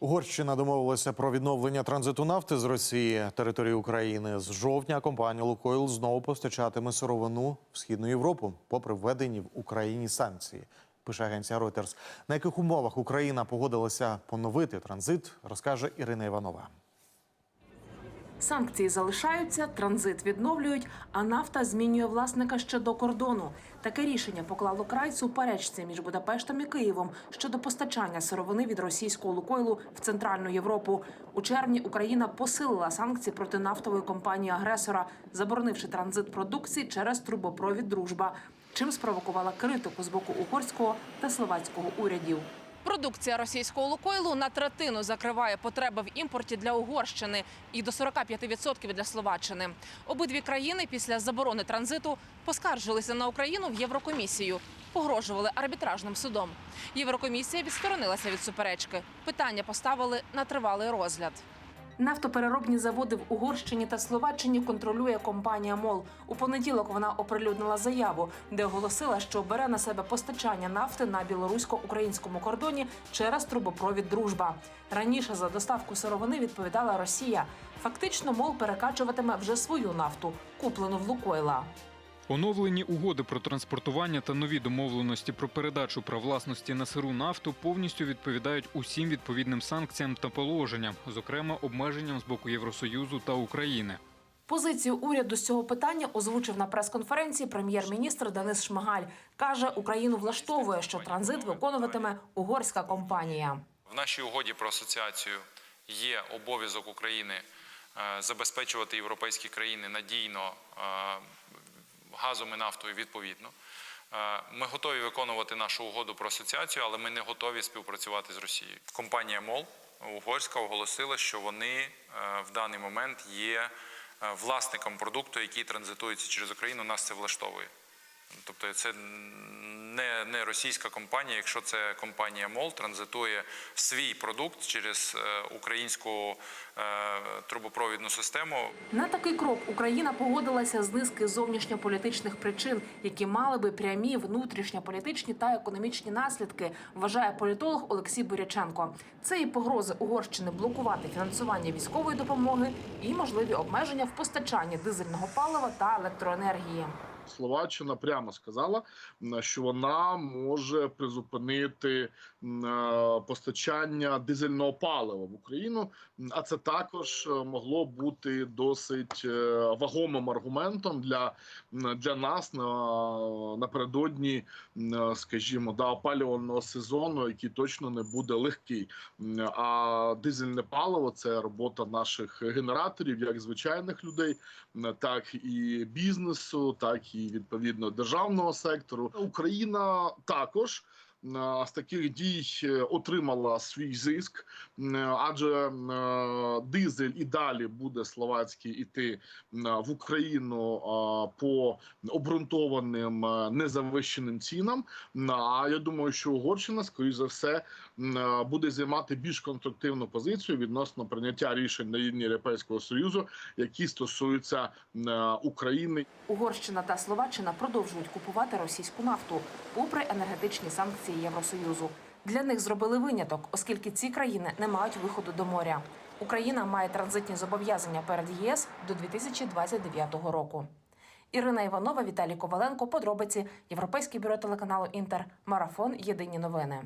Угорщина домовилася про відновлення транзиту нафти з Росії території України. З жовтня компанія Лукойл знову постачатиме сировину в східну Європу, попри введені в Україні санкції. Пише агенція Reuters. На яких умовах Україна погодилася поновити транзит, розкаже Ірина Іванова. Санкції залишаються, транзит відновлюють, а нафта змінює власника ще до кордону. Таке рішення поклало край суперечці між Будапештом і Києвом щодо постачання сировини від російського Лукойлу в Центральну Європу. У червні Україна посилила санкції проти нафтової компанії агресора, заборонивши транзит продукції через трубопровід Дружба, чим спровокувала критику з боку угорського та словацького урядів. Продукція російського Лукойлу на третину закриває потреби в імпорті для Угорщини і до 45% для Словаччини. Обидві країни після заборони транзиту поскаржилися на Україну в Єврокомісію, погрожували арбітражним судом. Єврокомісія відсторонилася від суперечки. Питання поставили на тривалий розгляд. Нафтопереробні заводи в Угорщині та Словаччині контролює компанія МОЛ. У понеділок вона оприлюднила заяву, де оголосила, що бере на себе постачання нафти на білорусько-українському кордоні через трубопровід Дружба. Раніше за доставку сировини відповідала Росія. Фактично, МОЛ перекачуватиме вже свою нафту, куплену в Лукойла. Оновлені угоди про транспортування та нові домовленості про передачу прав власності на сиру нафту повністю відповідають усім відповідним санкціям та положенням, зокрема обмеженням з боку Євросоюзу та України. Позицію уряду з цього питання озвучив на прес-конференції прем'єр-міністр Денис Шмигаль. каже, Україну влаштовує, що транзит виконуватиме угорська компанія. В нашій угоді про асоціацію є обов'язок України е, забезпечувати європейські країни надійно е, газом і нафтою відповідно. Е, Ми готові виконувати нашу угоду про асоціацію, але ми не готові співпрацювати з Росією. Компанія МОЛ угорська оголосила, що вони е, в даний момент є е, власником продукту, який транзитується через Україну. Нас це влаштовує. Тобто це не, не російська компанія, якщо це компанія МОЛ транзитує свій продукт через е, українську е, трубопровідну систему. На такий крок Україна погодилася з низки зовнішньополітичних причин, які мали би прямі внутрішньополітичні та економічні наслідки, вважає політолог Олексій Буряченко. Це і погрози Угорщини блокувати фінансування військової допомоги, і можливі обмеження в постачанні дизельного палива та електроенергії. Словаччина прямо сказала, що вона може призупинити е, постачання дизельного палива в Україну. А це також е, могло бути досить е, вагомим аргументом для, для нас на, напередодні, скажімо, да, опалювального сезону, який точно не буде легкий. А дизельне паливо це робота наших генераторів, як звичайних людей, так і бізнесу, так і відповідно державного сектору. Україна також. е, З таких дій е, отримала свій зиск, адже е, дизель і далі буде словацький іти в Україну по обґрунтованим незавищеним цінам. А я думаю, що Угорщина, скоріш за все, буде займати більш конструктивну позицію відносно прийняття рішень на рівні Європейського союзу, які стосуються е, України. Угорщина та Словаччина продовжують купувати російську нафту, попри енергетичні санкції Євросоюзу. Для них зробили виняток, оскільки ці країни не мають виходу до моря. Україна має транзитні зобов'язання перед ЄС до 2029 року. Ірина Іванова, Віталій Коваленко. Подробиці Європейське бюро телеканалу Інтер. Марафон. Єдині новини.